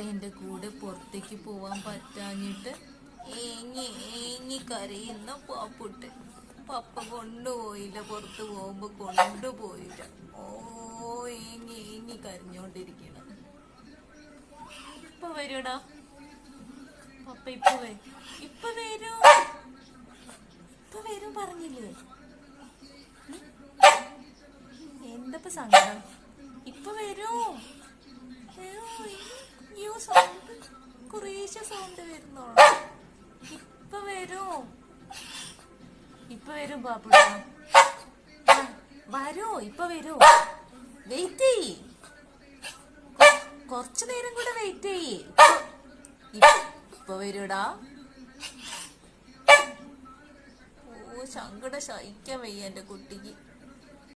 എന്റെ കൂടെ പുറത്തേക്ക് പോവാൻ പറ്റാഞ്ഞിട്ട് ഏങ്ങി ഏങ്ങി കരയുന്ന പാപ്പുട്ട്. പപ്പ കൊണ്ടുപോയില്ല പുറത്ത് പോകുമ്പോൾ കൊണ്ടുപോയില്ല. ഓ ഏങ്ങി ഏങ്ങി കരഞ്ഞോണ്ടിരിക്കണം. ഇപ്പൊ വരൂടാ. പപ്പ ഇപ്പൊ വരും. ഇപ്പൊ വരൂ. ഇപ്പൊ വരും പറഞ്ഞില്ലേ? എന്തപ്പോ സങ്കടം? ഇപ്പൊ വരൂ. സൗണ്ട് കുറേശ്ശെ സൗണ്ട് വരുന്നോളൂ ഇപ്പൊ വരൂ. ഇപ്പൊ വരും ബാബു വരൂ ഇപ്പൊ വരൂ. വെയിറ്റ് ചെയ്യ്. കുറച്ചു നേരം കൂടെ വെയിറ്റ് ചെയ്യ്. ഇപ്പൊ- വരൂടാ. ഓ സങ്കടം സഹിക്കാൻ വയ്യ എന്റെ കുട്ടിക്ക്.